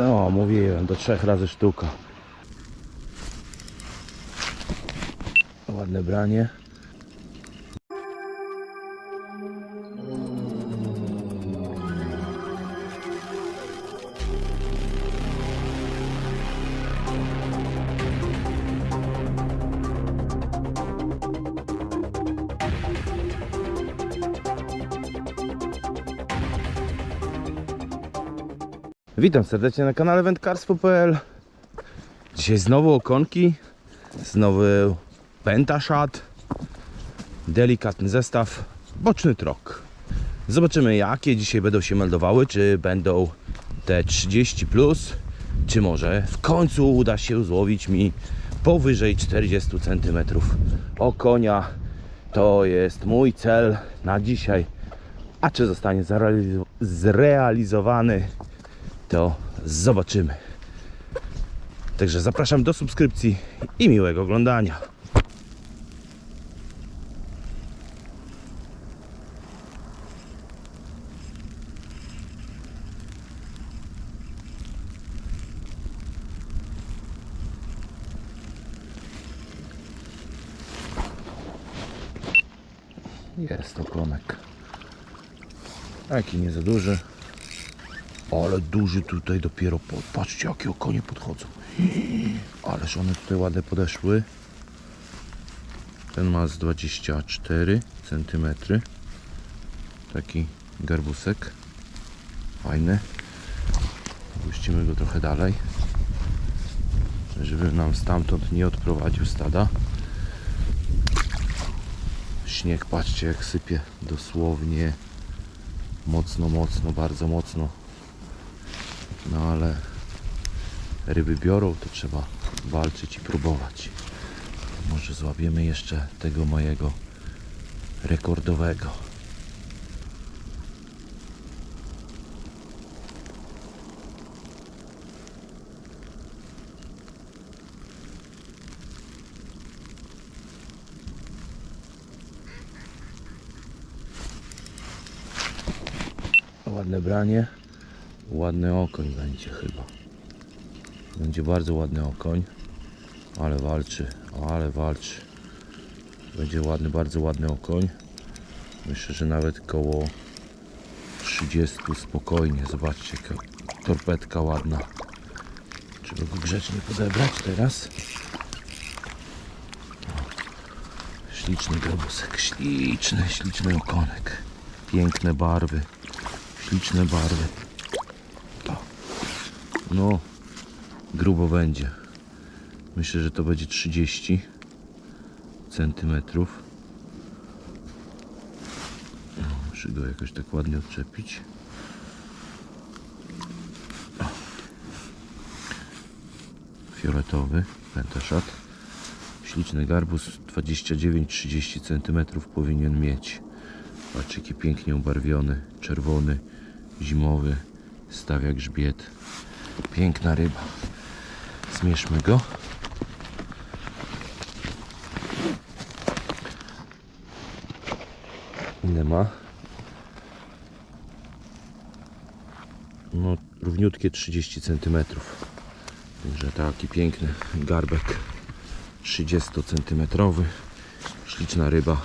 No, mówiłem, do trzech razy sztuka. Ładne branie. Witam serdecznie na kanale wędkarstwo.pl Dzisiaj znowu okonki Znowu pentashad Delikatny zestaw Boczny trok. Zobaczymy jakie dzisiaj będą się meldowały Czy będą te 30 plus Czy może w końcu uda się złowić mi Powyżej 40 cm Okonia. To jest mój cel na dzisiaj. A czy zostanie zrealizo- zrealizowany to zobaczymy. Także zapraszam do subskrypcji i miłego oglądania. Jest okonek. Taki nie za duży. Ale duży tutaj dopiero. Patrzcie, jakie okonie podchodzą. Ależ one tutaj ładne podeszły. Ten ma z 24 cm. Taki garbusek. Fajny. Puścimy go trochę dalej. Żeby nam stamtąd nie odprowadził stada. Śnieg, patrzcie jak sypie. Dosłownie mocno, mocno, bardzo mocno. No ale ryby biorą, to trzeba walczyć i próbować. Może złapiemy jeszcze tego mojego rekordowego. Ładne branie. Ładny okoń będzie chyba. Będzie bardzo ładny okoń. Ale walczy, ale walczy. Będzie ładny, bardzo ładny okoń. Myślę, że nawet koło 30 spokojnie. Zobaczcie, jaka torpedka ładna. Trzeba go grzecznie podebrać teraz. Śliczny grobusek, śliczny, śliczny okonek. Piękne barwy, śliczne barwy. No, grubo będzie. Myślę, że to będzie 30 centymetrów. No, Muszę go jakoś tak ładnie odczepić. Fioletowy pentaszat. Śliczny garbus 29-30 cm powinien mieć. Patrzcie jaki pięknie ubarwiony, czerwony, zimowy, stawia grzbiet. Piękna ryba. Zmierzmy go. Ile ma? No, równiutkie 30 cm. Także taki piękny garbek 30 cm. Śliczna ryba.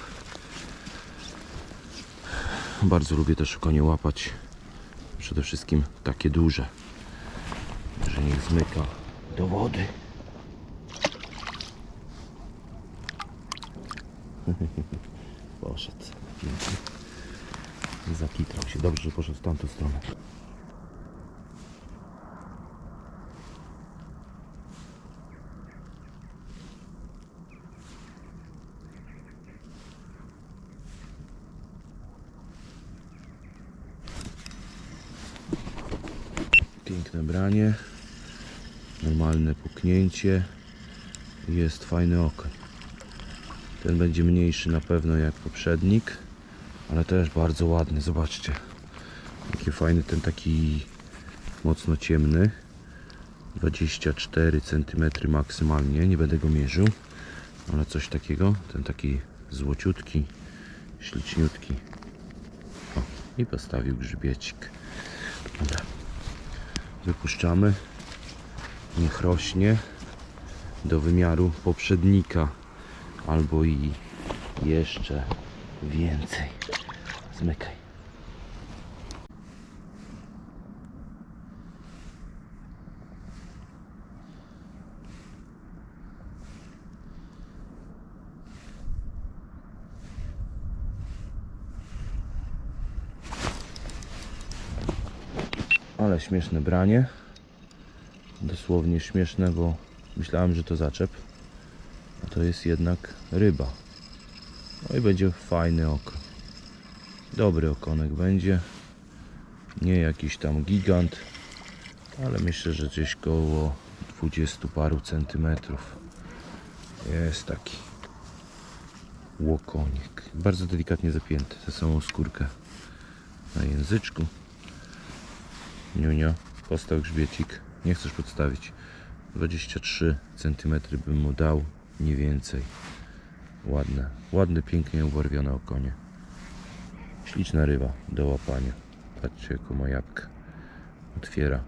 Bardzo lubię też konie łapać. Przede wszystkim takie duże. Że niech zmyka do wody. Poszedł. Pięknie. Zakitrał się. Dobrze, że poszedł w tamtą stronę. Piękne branie. Normalne puknięcie. Jest fajny okoń. Ten będzie mniejszy na pewno jak poprzednik, ale też bardzo ładny. Zobaczcie. Jaki fajny ten taki mocno ciemny. 24 cm maksymalnie. Nie będę go mierzył, ale coś takiego. Ten taki złociutki, śliczniutki. O, i postawił grzbiecik. Dobra. Wypuszczamy. Niech rośnie do wymiaru poprzednika albo i jeszcze więcej. Zmykaj. Ale śmieszne branie. Dosłownie śmieszne, bo myślałem, że to zaczep. A to jest jednak ryba. No i będzie fajny oko. Dobry okonek będzie. Nie jakiś tam gigant, ale myślę, że gdzieś koło 20 paru centymetrów. Jest taki łokonik. Bardzo delikatnie zapięty. Tę samą skórkę na języczku. Niunia, postał grzbiecik. Nie chcesz podstawić. 23 cm bym mu dał, nie więcej. Ładne, ładne, pięknie ubarwione okonie. Śliczna ryba do łapania. Patrzcie, jaką ma jabłkę. Otwiera.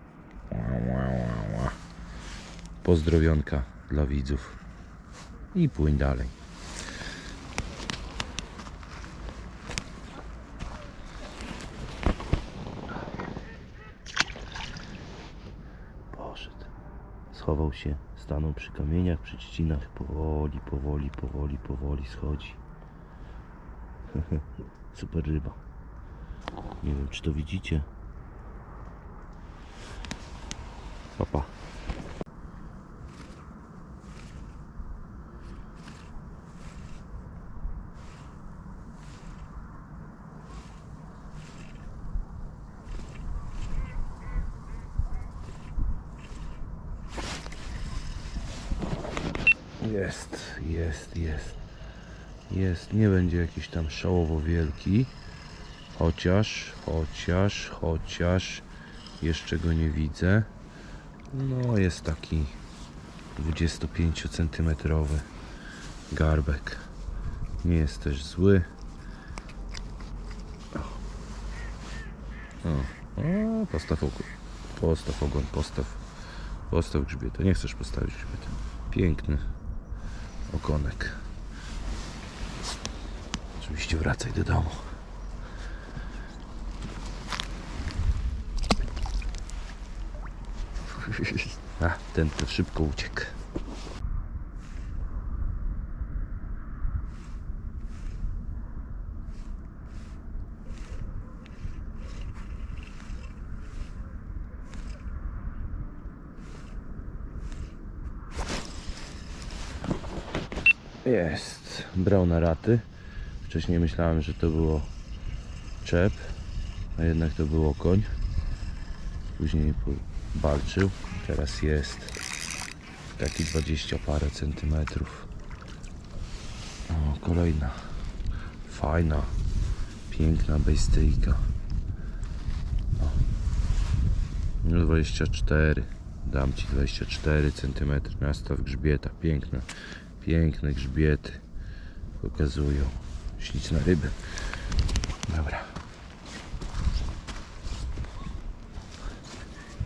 Pozdrowionka dla widzów. I płyń dalej. Poszedł. Schował się, stanął przy kamieniach, przy trzcinach. Powoli, powoli, powoli, powoli schodzi. Super ryba. Nie wiem, czy to widzicie. Papa. Jest, jest, jest. Jest, nie będzie jakiś tam szałowo wielki. Chociaż, chociaż, chociaż jeszcze go nie widzę. No jest taki 25 cm garbek. Nie jest też zły. O, o postaw ogon. Postaw ogon, postaw. Postaw grzbiet. Nie chcesz postawić grzbietu. Piękny okonek. Oczywiście wracaj do domu. A, ten to szybko uciekł. Jest. Brał na raty. Wcześniej myślałem, że to było czep, a jednak to było koń. Później walczył. Teraz jest taki 20 parę centymetrów. O, kolejna fajna, piękna bejstyjka. O. No 24. Dam ci 24 cm. Nastaw grzbieta. Piękne, piękne grzbiety pokazują śliczne ryby. Dobra.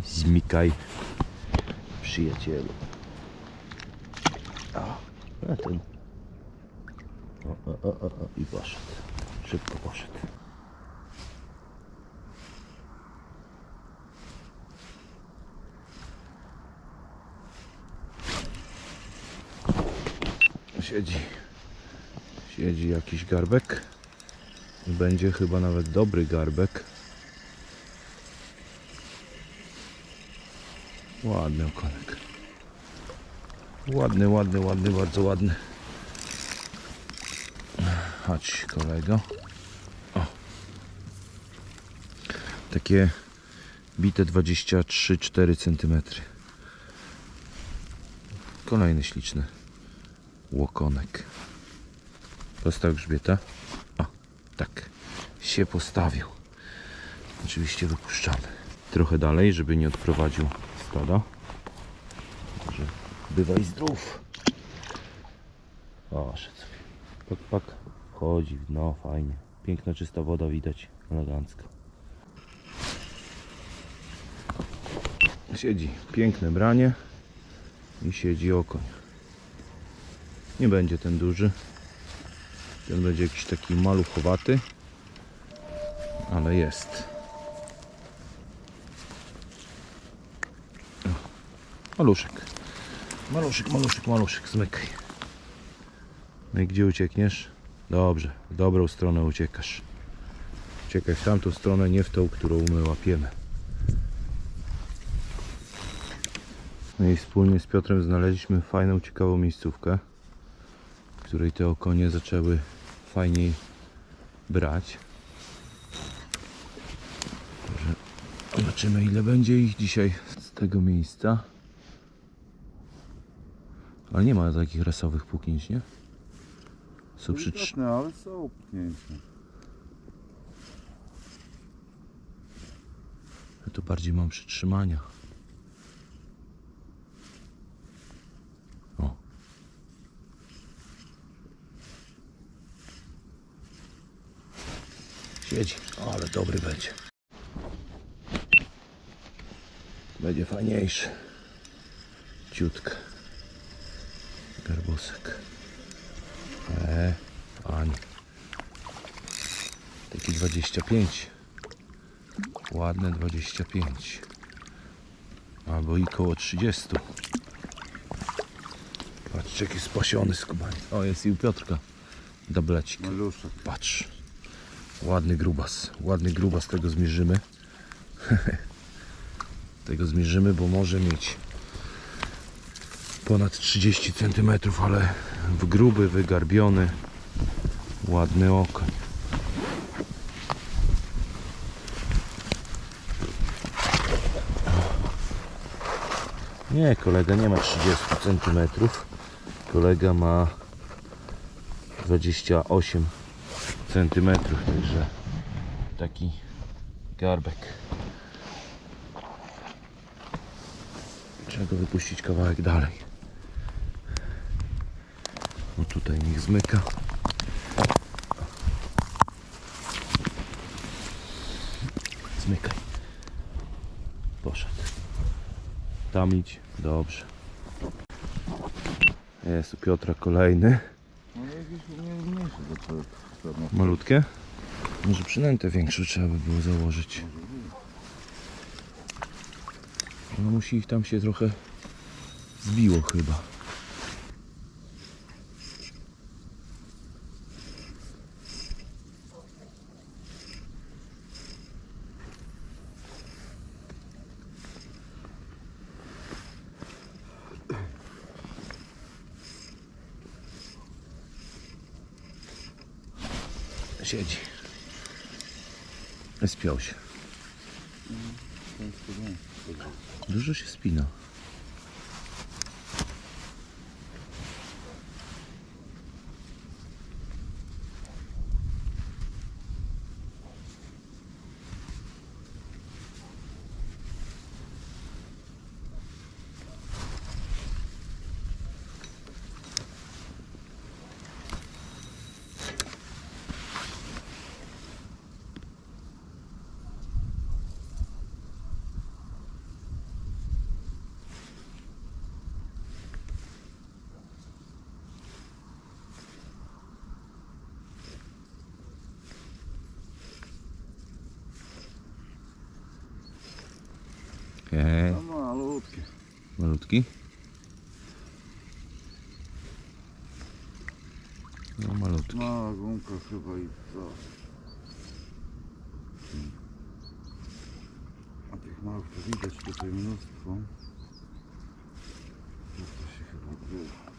Zmikaj, przyjacielu. O, a ten. O, o, o, o, i poszedł. Szybko poszedł. Siedzi. Siedzi jakiś garbek. Będzie chyba nawet dobry garbek. Ładny okonek. Ładny, ładny, ładny, bardzo ładny. Chodź kolego. O. Takie bite 23-4 cm. Kolejny śliczny łokonek. Postaw grzbieta. O, tak. Się postawił. Oczywiście wypuszczamy. Trochę dalej, żeby nie odprowadził stada. Także bywaj zdrów. O, szedł. Pak, pak. Chodzi, no fajnie. Piękna, czysta woda widać. Elegancko. Siedzi piękne branie i siedzi okoń. Nie będzie ten duży. Ten będzie jakiś taki maluchowaty, ale jest. Maluszek. Maluszek, maluszek, maluszek, zmykaj. No i gdzie uciekniesz? Dobrze, w dobrą stronę uciekasz. Uciekaj w tamtą stronę, nie w tą, którą my łapiemy. No i wspólnie z Piotrem znaleźliśmy fajną, ciekawą miejscówkę, której te okonie zaczęły fajniej brać. Zobaczymy ile będzie ich dzisiaj z tego miejsca. Ale nie ma takich rasowych puknięć, nie? Są przy... trz- Delikatne, ale są pchnięcia. Ja tu bardziej mam przytrzymania. Siedzi, ale dobry będzie. Będzie fajniejszy. Ciutka. Garbusek. E, fajnie. Taki 25. Ładne 25. Albo i koło 30. Patrzcie jaki spasiony skubany. O jest i u Piotrka. Dablecik. Patrz. Ładny grubas. Ładny grubas tego zmierzymy. tego zmierzymy, bo może mieć ponad 30 cm, ale w gruby, wygarbiony. Ładny okoń. Nie, kolega nie ma 30 cm. Kolega ma 28 cm, także taki garbek. Trzeba go wypuścić kawałek dalej. No tutaj niech zmyka. Zmykaj. Poszedł. Tam idź. Dobrze. Jest u Piotra kolejny. No jakieś mniej- mniejsze zaczęły pewno. Malutkie? Może przynętę większą trzeba by było założyć. No musi ich tam się trochę zbiło chyba. Siedzi. Spiął się. Dużo się spina. Okej, No malutkie. malutki. No malutki. Mała gumka chyba i co. A tych małych to widać tutaj mnóstwo. To się chyba było.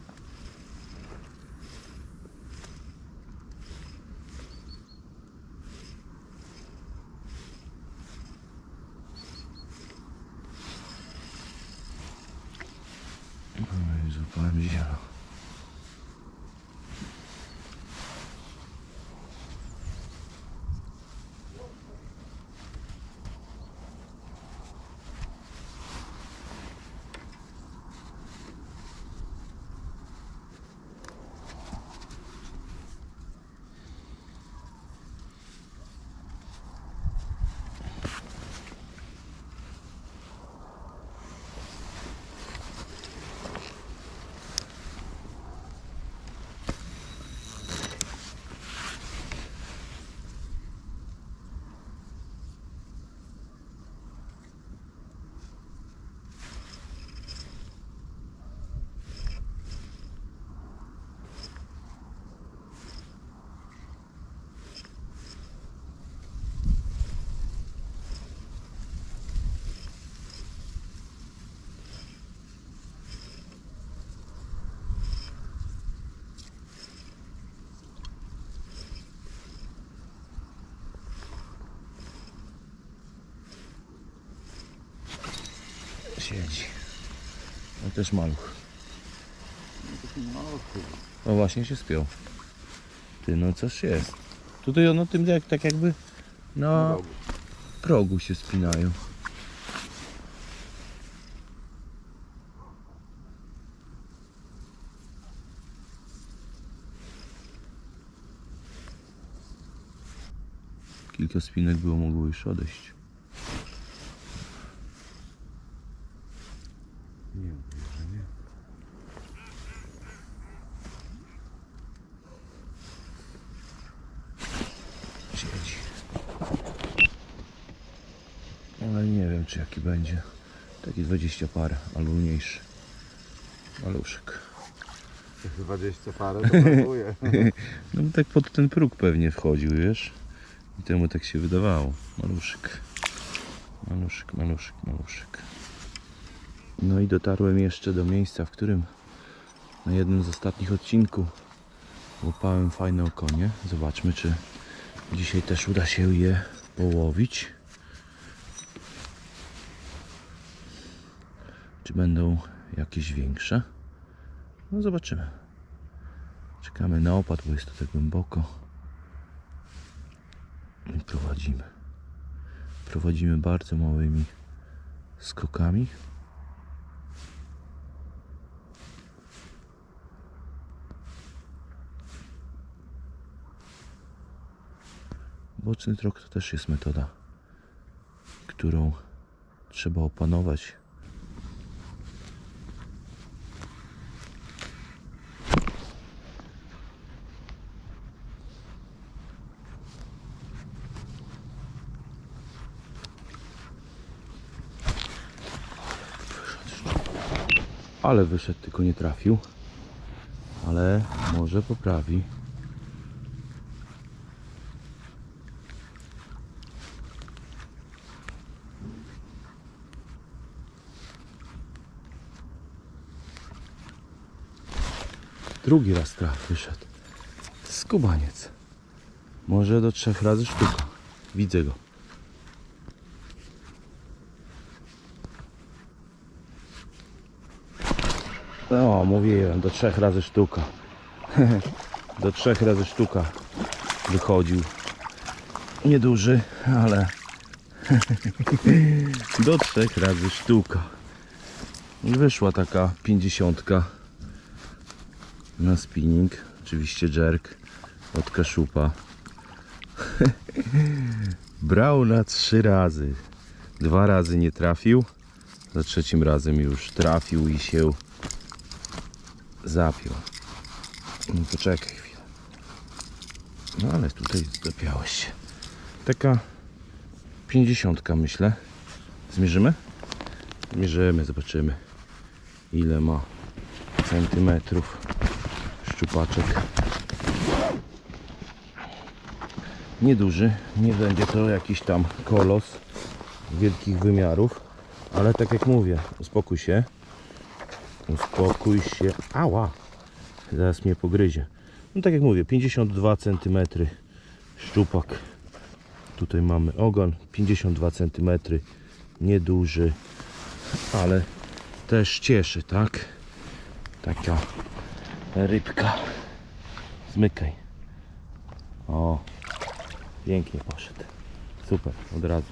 Siedzi. No też maluch. No właśnie się spiął. Ty, no coś jest. Tutaj ono tym jak, tak jakby na Rogu. progu się spinają. Kilka spinek było mogło już odejść. Nie mówię, że nie. Siedzi. Ale nie wiem czy jaki będzie. Taki 20 parę albo mniejszy. Maluszek. To chyba 20 parę to brakuje. No tak pod ten próg pewnie wchodził, wiesz? I temu tak się wydawało. Maluszek. Maluszek, maluszek, maluszek. No i dotarłem jeszcze do miejsca, w którym na jednym z ostatnich odcinków łapałem fajne okonie. Zobaczmy, czy dzisiaj też uda się je połowić. Czy będą jakieś większe? No zobaczymy. Czekamy na opad, bo jest tutaj głęboko. I prowadzimy. Prowadzimy bardzo małymi skokami. Boczny trok to też jest metoda, którą trzeba opanować. Ale wyszedł, tylko nie trafił. Ale może poprawi. Drugi raz traf wyszedł. Skubaniec. Może do trzech razy sztuka. Widzę go. Mówiłem, do trzech razy sztuka. do trzech razy sztuka wychodził. Nieduży, ale do trzech razy sztuka. I wyszła taka pięćdziesiątka na spinning. Oczywiście jerk od kaszupa. Brał na trzy razy. Dwa razy nie trafił. Za trzecim razem już trafił i się zapiął. No poczekaj chwilę. No ale tutaj zapiąłeś się. Taka pięćdziesiątka myślę. Zmierzymy? Zmierzymy, zobaczymy ile ma centymetrów szczupaczek. Nieduży, nie będzie to jakiś tam kolos wielkich wymiarów, ale tak jak mówię, uspokój się. Uspokój się. Ała! Zaraz mnie pogryzie. No tak jak mówię, 52 cm szczupak. Tutaj mamy ogon, 52 cm. Nieduży, ale też cieszy, tak? Taka rybka. Zmykaj. O, pięknie poszedł. Super, od razu.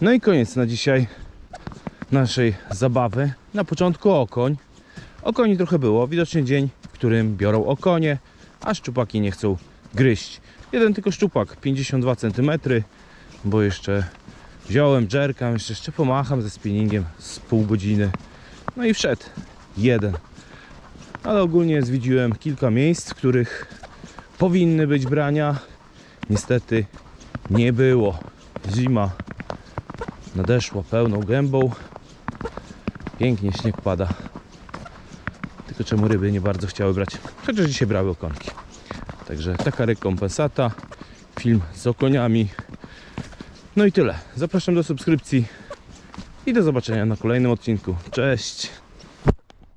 No i koniec na dzisiaj naszej zabawy. Na początku okoń. Okoni trochę było. Widocznie dzień, w którym biorą okonie, a szczupaki nie chcą gryźć. Jeden tylko szczupak, 52 cm, bo jeszcze wziąłem jerka, jeszcze, jeszcze pomacham ze spinningiem z pół godziny. No i wszedł jeden. Ale ogólnie zwiedziłem kilka miejsc, w których powinny być brania. Niestety nie było. Zima nadeszła pełną gębą. Pięknie śnieg pada. Tylko czemu ryby nie bardzo chciały brać? Chociaż dzisiaj brały okonki. Także taka rekompensata. Film z okoniami. No i tyle. Zapraszam do subskrypcji i do zobaczenia na kolejnym odcinku. Cześć!